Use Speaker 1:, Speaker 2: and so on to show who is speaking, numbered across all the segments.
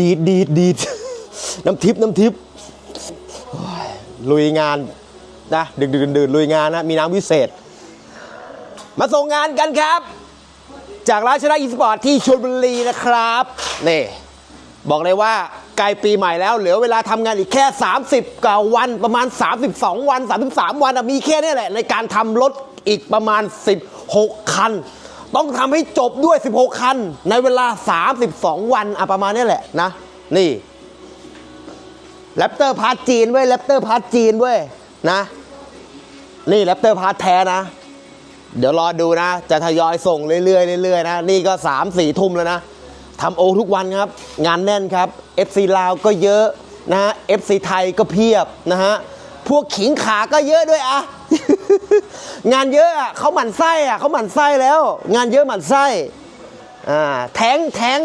Speaker 1: ดีดดีดดีดน้ำทิพน้ำทิพลุยงานนะดึกดึกดื่นลุยงานนะ มีน้ำวิเศษ มาส่งงานกันครับ จากร้านชนะอีสปอร์ตที่ชลบุรีนะครับนี่บอกเลยว่าใกล้ปีใหม่แล้วเหลือเวลาทำงานอีกแค่ 30กว่าวันประมาณ 32 วัน 33 วันมีแค่นี้แหละ ในการทำรถอีกประมาณ 16 คัน ต้องทำให้จบด้วย 16 คัน ในเวลา 32 วันอะประมาณนี้แหละนะ นี่แรปเตอร์พาร์ทจีนเว้ยแรปเตอร์พาร์ทจีนเว้ยนะ นี่แรปเตอร์พาร์ทแท้นะ เดี๋ยวรอดูนะ จะทยอยส่งเรื่อยๆเรื่อยๆนะ นี่ก็ 3 4 ทุ่มแล้วนะทำโอทุกวันครับ งานแน่นครับ FC ลาวก็เยอะนะฮะ FC ไทยก็เพียบนะฮะ พวกขิงขาก็เยอะด้วยอะ งานเยอะอะเขาหมั่นไส้อะเขาหมั่นไส้แล้ว งานเยอะหมั่นไส้อ่าแทงแทง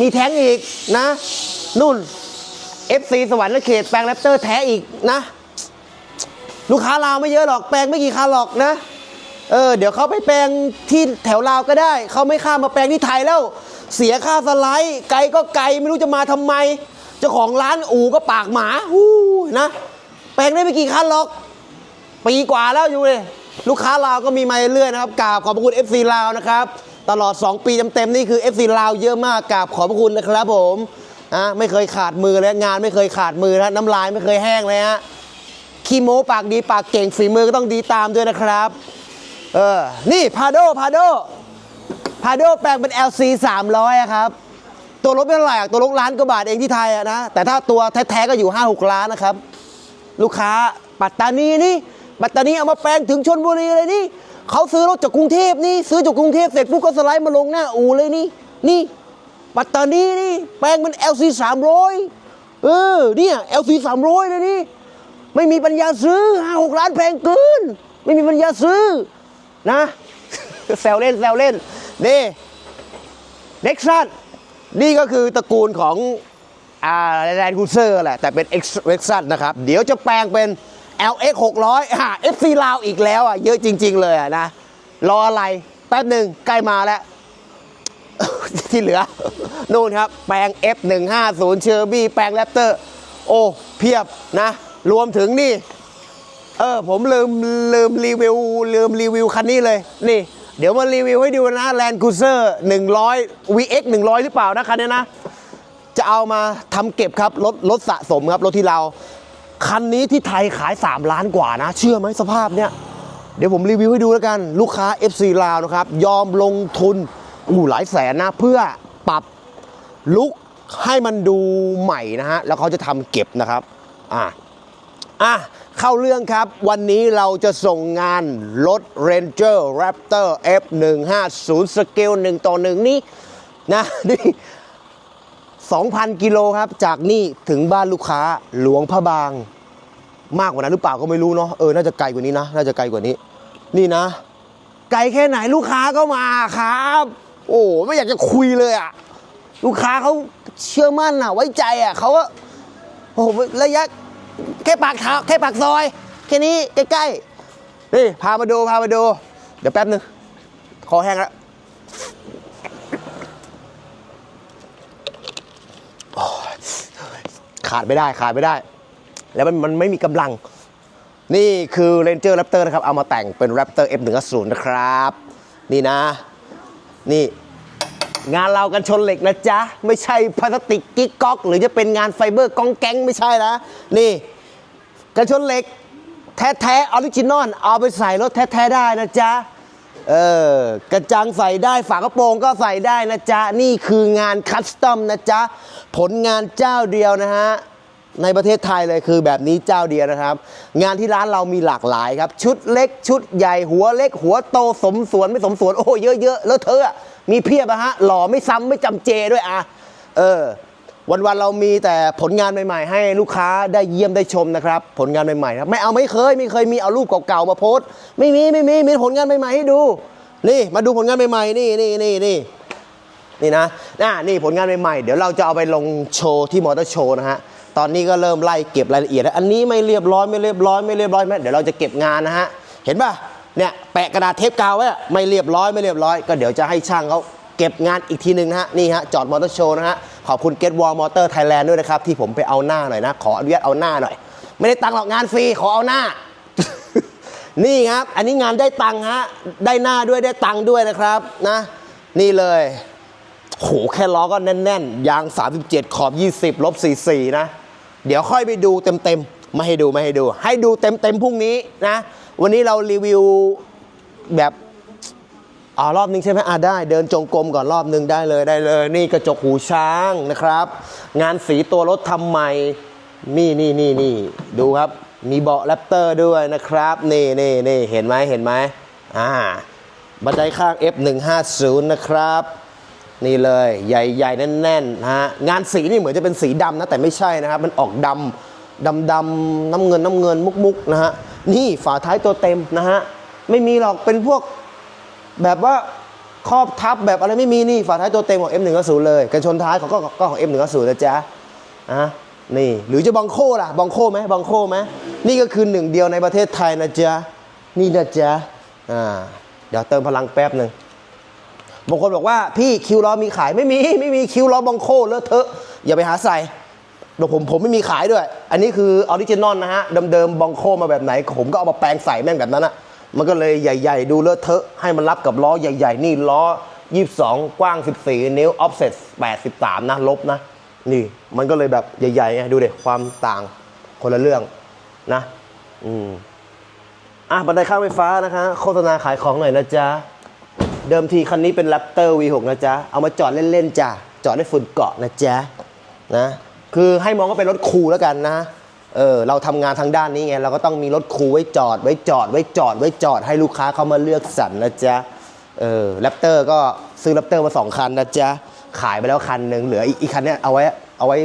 Speaker 1: มีแทงอีกนะ นุ่น FC สวรรค์เขตแปลงแรปเตอร์แท้อีกนะ ลูกค้าลาวไม่เยอะหรอกแปลงไม่กี่คันหรอกนะเออเดี๋ยวเขาไปแปลงที่แถวลาวก็ได้ เขาไม่ข้ามมาแปลงที่ไทยแล้ว เสียค่าสไลด์ ไกลก็ไกลไม่รู้จะมาทำไม เจ้าของร้านอู่ก็ปากหมาฮู้นะ แปลงได้ไม่กี่คันหรอก ปีกว่าแล้วอยู่เลยลูกค้าลาวก็มีมาเรื่อยนะครับกราบขอบพระคุณ FC ลาวนะครับตลอด 2 ปีเต็มๆนี่คือ FC ลาวเยอะมากกราบขอบพระคุณนะครับผมอะไม่เคยขาดมือเลยงานไม่เคยขาดมือนะน้ำลายไม่เคยแห้งเลยฮะขี้โม้ปากดีปากเก่งฝีมือก็ต้องดีตามด้วยนะครับเออนี่พาโดพาโดพาโดแปลงเป็น LC 300อะครับ ตัวรถไม่เท่าไหร่ตัวรถล้านกว่าบาทเองที่ไทยอะนะ แต่ถ้าตัวแท้ๆก็อยู่ 5-6 ล้านนะครับ ลูกค้าปัตตานีนี่ ปัตตานีเอามาแปลงถึงชนบุรีเลยนี่เขาซื้อรถจากกรุงเทพนี่ซื้อจากกรุงเทพเสร็จปุ๊บก็สไลด์มาลงหน้าอู่เลยนี่นี่ ปัตตานีนี่แปลงเป็น LC 300เออเนี่ย LC 300เลยนี่ไม่มีปัญญาซื้อห้าหกล้านแพงเกิน ไม่มีปัญญาซื้อนะแซวเล่นแซวเล่นนี่เน็กซัสนี่ก็คือตระกูลของอ่าแลนด์คูเซอร์แหละแต่เป็น X เ e ็กซัสนะครับ เดี๋ยวจะแปลงเป็น LX 600อ่า FC ลาวอีกแล้วอะเยอะจริง ๆ เลยอะนะ รออะไร แป๊บหนึ่งใกล้มาแล้ว ที่เหลือ นู่นครับ แปลง F150 เชอร์บี้แปลงแรปเตอร์ โอ้ เพียบนะ รวมถึงนี่ เออ ผมลืมลืมรีวิวลืมรีวิวคันนี้เลย นี่ เดี๋ยวมารีวิวให้ดูนะ Land Cruiser 100 VX 100 หรือเปล่านะคันนี้นะจะเอามาทำเก็บครับรถรถสะสมครับรถที่เรา คันนี้ที่ไทยขาย 3 ล้านกว่านะ เชื่อไหมสภาพเนี้ยเดี๋ยวผมรีวิวให้ดูแล้วกัน ลูกค้า FC ลาวนะครับ ยอมลงทุนอู้หลายแสนนะ เพื่อปรับลุกให้มันดูใหม่นะฮะ แล้วเขาจะทำเก็บนะครับ อะอะเข้าเรื่องครับ วันนี้เราจะส่งงานรถ Ranger Raptor F150 สเกล1ต่อ 1 นี่นะนี่ 2,000 กิโลครับ จากนี่ถึงบ้านลูกค้าหลวงพระบาง มากกว่านั้นหรือเปล่าก็ไม่รู้เนาะเออน่าจะไกลกว่านี้นะ น่าจะไกลกว่านี้ นี่นะ ไกลแค่ไหนลูกค้าก็มาครับ โอ้ไม่อยากจะคุยเลยอะลูกค้าเขาเชื่อมั่นอะไว้ใจอะเขาก็โอ้โหระยะแค่ปากทางแค่ปากซอย แค่นี้ใกล้ๆนี่พามาดูพามาดู เดี๋ยวแป๊บนึงคอแห้งแล้วโอ้ย ขาดไม่ได้ขาดไม่ได้ แล้วมันมันไม่มีกำลัง นี่คือ Ranger Raptor นะครับเอามาแต่งเป็น Raptor F150 นะครับ นี่นะ นี่งานเรากันชนเหล็กนะจ๊ะ ไม่ใช่พลาสติกกิ๊กก๊อก หรือจะเป็นงานไฟเบอร์กองแก๊งไม่ใช่นะ นี่ กันชนเหล็ก แท้ๆออริจินอลเอาไปใส่รถแท้ๆได้นะจ๊ะเออกระจังใส่ได้ฝากระโปรงก็ใส่ได้นะจ๊ะ นี่คืองานคัสตอมนะจ๊ะ ผลงานเจ้าเดียวนะฮะ ในประเทศไทยเลยคือแบบนี้เจ้าเดียวนะครับ งานที่ร้านเรามีหลากหลายครับ ชุดเล็กชุดใหญ่หัวเล็ก หัวโตสมส่วนไม่สมส่วนโอ้เยอะๆแล้วเธออะมีเพียบอะฮะหล่อไม่ซ้ำไม่จำเจด้วยอะเออ วันๆเรามีแต่ผลงานใหม่ ๆ ให้ลูกค้าได้เยี่ยมได้ชมนะครับ ผลงานใหม่ๆครับไม่เอาไม่เคย ไม่เคยมีเอารูปเก่าๆมาโพสต์ไม่มีไม่มีมีผลงานใหม่ๆให้ดู นี่มาดูผลงานใหม่ๆนี่นี่นี่นี่นี่นะน่านี่ผลงานใหม่ๆเดี๋ยวเราจะเอาไปลงโชว์ที่มอเตอร์โชว์นะฮะ ตอนนี้ก็เริ่มไล่เก็บรายละเอียดแล้วอันนี้ไม่เรียบร้อยไม่เรียบร้อยไม่เรียบร้อยไหมเดี๋ยวเราจะเก็บงานนะฮะเห็นป่ะเนี่ยแปะกระดาษเทปกาวไว้ไม่เรียบร้อยไม่เรียบร้อย ก็เดี๋ยวจะให้ช่างเขาเก็บงานอีกทีหนึ่งนะฮะนี่ฮะจอดมอเตอร์โชว์นะฮะขอบคุณ Get Wall Motor Thailand ด้วยนะครับที่ผมไปเอาหน้าหน่อยนะขออนุญาตเอาหน้าหน่อย ไม่ได้ตังค์หรอกงานฟรีขอเอาหน้า นี่ครับอันนี้งานได้ตังค์ฮะได้หน้าด้วยได้ตังค์ด้วยนะครับนะ นี่เลยโหแค่ล้อก็แน่นๆยาง 37 ขอบ 20ลบ44นะ เดี๋ยวค่อยไปดูเต็มๆไม่ให้ดูไม่ให้ดู ให้ดูเต็มๆพรุ่งนี้นะ วันนี้เรารีวิวแบบอ๋อรอบนึงใช่ไหมอ่าได้ เดินจงกรมก่อนรอบนึงได้เลยได้เลย นี่กระจกหูช้างนะครับ งานสีตัวรถทำใหม่นี่นี่นี่นี่ดูครับ มีเบาะแรปเตอร์ด้วยนะครับ นี่นี่นี่เห็นไหมเห็นไหมอ่าบันไดข้าง F150 นะครับ นี่เลยใหญ่ๆ แน่นๆนะฮะงานสีนี่เหมือนจะเป็นสีดำนะ แต่ไม่ใช่นะครับ มันออกดำดำดำๆน้ำเงินน้ำเงินมุกๆนะฮะนี่ฝาท้ายตัวเต็มนะฮะไม่มีหรอกเป็นพวกแบบว่าครอบทับแบบอะไรไม่มีนี่ฝาท้ายตัวเต็มของ M150 เลยกันชนท้ายของก็ก็ของ M150 นะจ๊ะอะนี่หรือจะบังโคล่ะบังโคไหมบังโคไหมนี่ก็คือหนึ่งเดียวในประเทศไทยนะจ๊ะนี่นะจ๊ะอ่าเดี๋ยวเติมพลังแป๊บหนึ่ง บางคนบอกว่าพี่คิวล้อมีขายไม่มีไม่มีคิวล้อบองโคเลอะเทอะอย่าไปหาใส่เดี๋ยวผมผมไม่มีขายด้วย อันนี้คือออริจินอลนะฮะเดิมๆบองโคมาแบบไหน ผมก็เอามาแปลงใส่แม่งแบบนั้นอะมันก็เลยใหญ่ๆ ดูเลอะเทอะให้มันรับกับล้อใหญ่ๆ นี่ล้อ 22 กว้าง 14 นิ้วออฟเซ็ต83 นะ ลบนะ นี่มันก็เลยแบบใหญ่ๆไงดูเด็ความต่างคนละเรื่องนะ อืมอะบันไดข้างไฟฟ้านะคะ โฆษณาขายของหน่อยนะจ๊ะ เดิมทีคันนี้เป็น Raptor V6 นะจ๊ะ เอามาจอดเล่นๆจ้ะ จอดให้ฝุ่นเกาะนะจ๊ะ นะ คือให้มองว่าเป็นรถคูลแล้วกันนะ เออ เราทำงานทางด้านนี้ไง เราก็ต้องมีรถคูลไว้จอด ไว้จอด ไว้จอด ไว้จอด ให้ลูกค้าเขามาเลือกสรรนะจ๊ะ เออ Raptor ก็ซื้อ Raptor มาสองคันนะจ๊ะ ขายไปแล้วคันหนึ่งเหลืออีกอีกคันเนี้ยเอาไว้ เอาไว้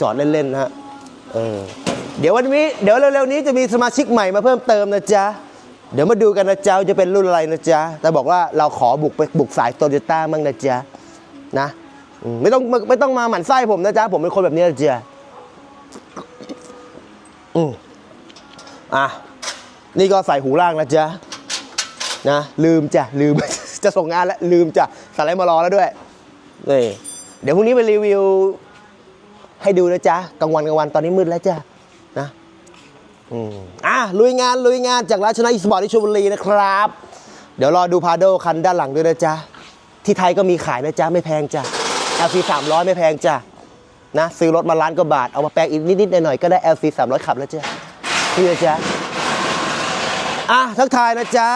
Speaker 1: จอดเล่นๆนะฮะ เออ เดี๋ยววันนี้ เดี๋ยวเร็วๆนี้จะมีสมาชิกใหม่มาเพิ่มเติมนะจ๊ะ เดี๋ยวมาดูกันนะจ๊ะจะเป็นรุ่นอะไรนะจ๊ะแต่บอกว่าเราขอบุกไปบุกสายโตโยต้ามั่งนะจ๊ะนะไม่ต้องไม่ไม่ต้องมาหมั่นไส้ผมนะจ๊ะผมเป็นคนแบบนี้นะจ๊ะอืมอะนี่ก็ใส่หูล่างนะจ๊ะนะลืมจ้ะลืมจะส่งงานแล้วลืมจ้ะสไลด์มารอแล้วด้วยนี่เดี๋ยวพรุ่งนี้ไปรีวิวให้ดูนะจ๊ะกลางวันกลางวันตอนนี้มืดแล้วจ้ะ อืมอะลุยงานลุยงานจากร้านชนะอีสปอร์ตที่ชลบุรีนะครับ เดี๋ยวรอดูพาโดคันด้านหลังด้วยนะจ๊ะ ที่ไทยก็มีขายนะจ๊ะ ไม่แพงจ้ะ LC 300 ไม่แพงจ้ะ นะ ซื้อรถมาล้านกว่าบาท เอามาแปลงอีกนิดๆหน่อยๆก็ได้ LC 300 ขับแล้วจ้ะนี่นะจ๊ะ อะทักทายนะจ๊ะ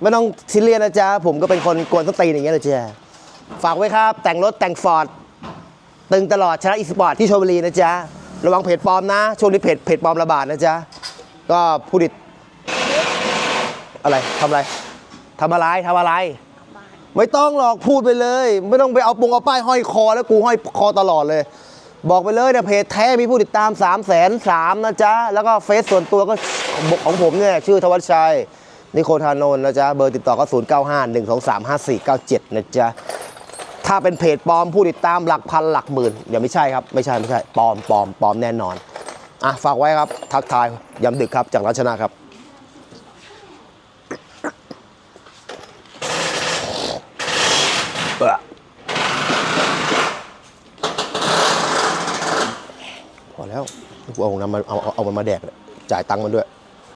Speaker 1: ไม่ต้องซีเรียสนะจ๊ะ ผมก็เป็นคนกวนสตีนอย่างเงี้ยนะจ๊ะ ฝากไว้ครับ แต่งรถแต่งฟอร์ดตึงตลอดชนะอีสปอร์ตที่ชลบุรีนะจ๊ะ ระวังเพจปลอมนะ ช่วงนี้เพจเพจปลอมระบาดนะจ๊ะ ก็ผู้ดิดอะไรทำอะไรทำอะไรทำอะไร ไม่ต้องหรอกพูดไปเลย ไม่ต้องไปเอาปงเอาป้ายห้อยคอแล้วกูห้อยคอตลอดเลย บอกไปเลยเนี่ยเพจแท้มีผู้ติดตาม3 0 0แสนสามนะจ๊ะ แล้วก็เฟซส่วนตัวก็ของผมเนี่ยชื่อธวัชชัยนิโคธานนท์นะจ๊ะ เบอร์ติดต่อก็0 9 5 1 2 3 5 4 9 7นะจ๊ะ ถ้าเป็นเพจปลอมผู้ติดตามหลักพันหลักหมื่นอย่าไม่ใช่ครับ ไม่ใช่ไม่ใช่ปลอมปลอมปลอมแน่นอน อะฝากไว้ครับ ทักทายย้ำดึกครับ จากรัชนะครับพอแล้วกูเอาน้ำมาเอาเอามันมาแดก จ่ายตังค์มันด้วย